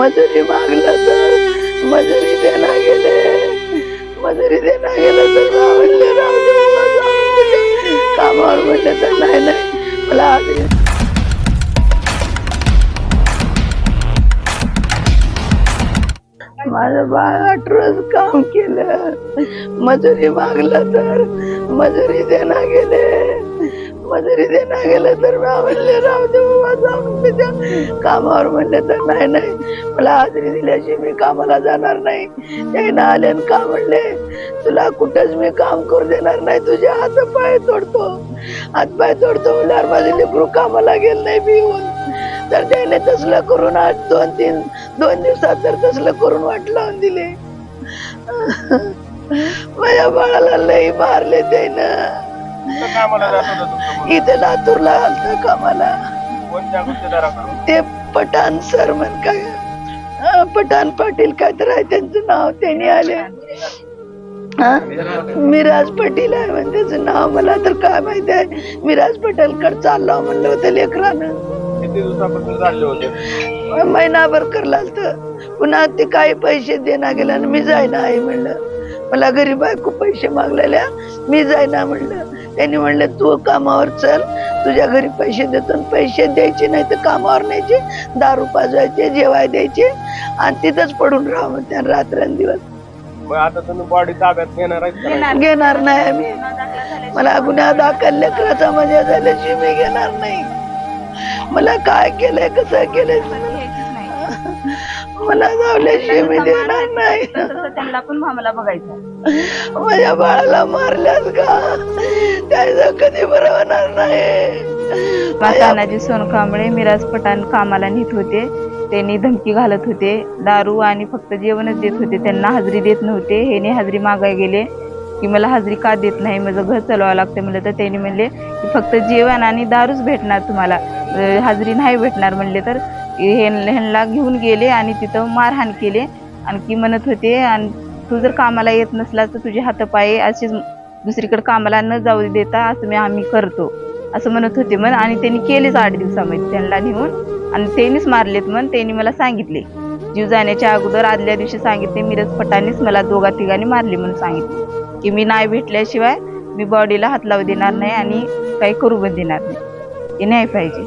मजुरी मागला तर मजुरी देणार गेले. मजुरी देणार गेलं तर बा म्हणले कामावर म्हटलं तर नाही नाही. मला आधी माझं बाळ आठ रोज काम केलं. मजुरी मागलं तर मजुरी देणार गेले. जरी ते नाही गेलं तर मी म्हणले राहू दे बाबा जाऊन दे कामावर म्हणले तर नाही नाही. मला हाजरी दिल्याशी मी कामाला जाणार नाही. त्यानं आले आणि का म्हणले तुला कुठंच मी काम करू देणार नाही तुझे हात पाय तोडतो. हात पाय तोडतो म्हणल्यावर माझे लेकरू कामाला गेलं नाही मी तर त्याने तसलं करून आज दोन तीन दोन दिवसात तर तसलं करून वाट लावून दिले. माझ्या बाळाला लई मारले त्यानं. कुठं कामाला जात होता तुमचा मुलगा? इथे लातूरला आलत कामाला. कोणत्या गुत्तेदाराकडून? ते पठाण सर म्हण काय? अं, पठाण पाटील काय तर आहे त्यांचं नाव त्यांनी आले. हा? मिराज पाटील आहे म्हणजे त्याचं नाव मला तर काय माहिती आहे. मिराज पटेल कडे चाललो म्हणलं होतं लेकरानं. किती दिवसापासून चालले होते? महिनाभर करला तर पुन्हा ते काही पैसे देणार गेला आणि मी जायना आहे म्हणलं. मला घरी बायको पैसे मागलेल्या मी जायना म्हणलं. त्यांनी म्हणलं तू कामावर चल तुझ्या घरी पैसे देतो पैसे द्यायचे नाही तर कामावर न्यायचे दारू पाजवायचे जेवाय द्यायचे आणि तिथंच पडून राहा म्हणते रात्रंदिवस. मग आता तुम्ही बॉडी ताब्यात घेणार आहेत का नाही? घेणार. नाही आम्ही. मला गुन्हा दाखल लेकराचा मजा झाल्याची मी घेणार नाही. मला काय केलंय कसं केलंय मला जावल्याशिवाय मी देणार नाही? त्यांना पण आम्हाला बघायचं. माझ्या बाळाला मारल्यास का? त्याचं कधी बरं होणार नाही. तानाजी सोनकांबळे मिराज पठाण कामाला नेत होते. त्यांनी धमकी घालत होते. दारू आणि फक्त जेवणच देत होते. त्यांना हजेरी देत नव्हते. हेने हजेरी मागाय गेले की मला हजेरी का देत नाही? माझं घर चालवावं लागतं म्हणलं तर त्यांनी म्हणले की फक्त जेवण आणि दारूच भेटणार तुम्हाला. हजेरी नाही भेटणार म्हणले तर ह्यांना घेऊन गेले आणि तिथं मारहाण केले. आणखी म्हणत होते आणि तू जर कामाला येत नसला तर तुझे हातपाय असेच दुसरीकडे कामाला न जाऊ देता असं मी आम्ही करतो. असं म्हणत होते म्हण. आणि त्यांनी केलेच आठ दिवसामध्ये त्यांना नेऊन आणि त्यांनीच मारलेत म्हण. त्यांनी मला सांगितले. जीव जाण्याच्या अगोदर आदल्या दिवशी सांगितले मिरज फटानेच मला दोघा तिघांनी मारले म्हणून सांगितले. की मी नाही भेटल्याशिवाय मी बॉडीला हात लावू देणार नाही आणि काही करू पण देणार नाही. हे नाही पाहिजे.